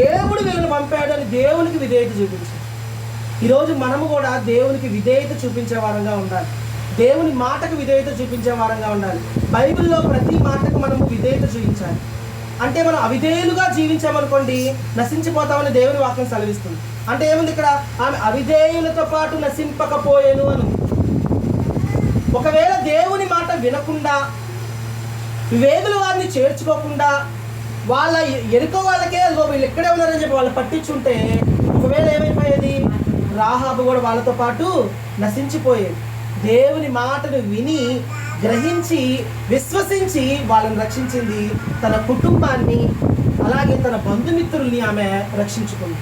దేవుడు వీళ్ళని పంపాడని దేవునికి విధేయత చూపించారు ఈరోజు మనము కూడా దేవునికి విధేయత చూపించే వారంగా ఉండాలి. దేవుని మాటకు విధేయత చూపించే వారంగా ఉండాలి. బైబిల్లో ప్రతి మాటకు మనము విధేయత చూపించాలి. అంటే మనం అవిధేయులుగా జీవించామనుకోండి నశించిపోతామని దేవుని వాక్యం సెలవిస్తుంది. అంటే ఏముంది ఇక్కడ? ఆమె అవిధేయులతో పాటు నశింపకపోయేను అని. ఒకవేళ దేవుని మాట వినకుండా వివేకుల వారిని చేర్చుకోకుండా వాళ్ళ ఎరుక వాళ్ళకే అదిగో వీళ్ళు ఇక్కడే ఉన్నారని చెప్పి వాళ్ళు పట్టించుంటే ఒకవేళ ఏమైపోయేది? రాహాబు కూడా వాళ్ళతో పాటు నశించిపోయేది. దేవుని మాటను విని గ్రహించి విశ్వసించి వాళ్ళని రక్షించింది తన కుటుంబాన్ని అలాగే తన బంధుమిత్రుల్ని ఆమె రక్షించుకుంది.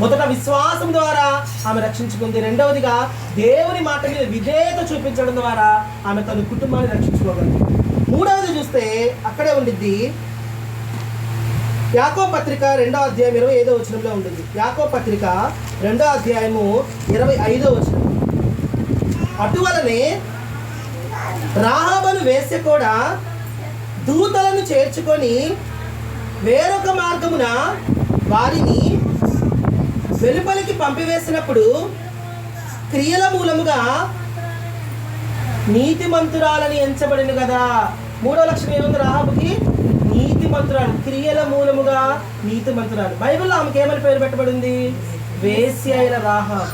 మొదట విశ్వాసం ద్వారా ఆమె రక్షించుకుంది. రెండవదిగా దేవుని మాట మీద విధేయత చూపించడం ద్వారా ఆమె తన కుటుంబాన్ని రక్షించుకోగలిగింది. మూడవది చూస్తే అక్కడే ఉండిద్ది యాకో పత్రిక రెండో అధ్యాయం ఇరవై ఐదో వచనంలో ఉంటుంది. యాకో పత్రిక రెండో అధ్యాయము ఇరవై ఐదో వచనం. అటువలనే రాహాబను వేసే కూడా దూతలను చేర్చుకొని వేరొక మార్గమున వారిని వెలుపలికి పంపివేసినప్పుడు క్రియల మూలముగా నీతిమంతురాలని ఎంచబడింది కదా. మూడో లక్షణం ఏముంది రాహాబుకి? మంత్రాలు క్రియల మూలముగా నీతిమంతురాలు బైబిల్లో ఆమెకి ఏమని పేరు పెట్టబడింది? వేసి అయిన రాహాబ్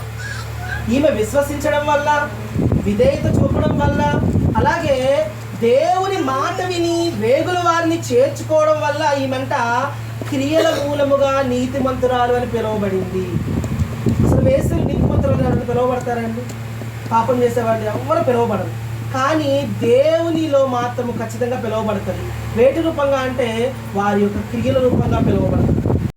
ఈమె విశ్వసించడం వల్ల విధేయత చూపడం వల్ల అలాగే దేవుని మాట విని వేగుల వారిని చేర్చుకోవడం వల్ల ఈమెంట క్రియల మూలముగా నీతి మంత్రాలు అని పిలువబడింది. అసలు వేసులు నీతిమంతురాలు అని పిలువబడతారండి? పాపం చేసేవాళ్ళు ఎవరు పిలువబడరు. కానీ దేవునిలో మాత్రము ఖచ్చితంగా పిలువబడుతుంది. వేటి రూపంగా అంటే వారి యొక్క క్రియల రూపంగా పిలువబడుతుంది.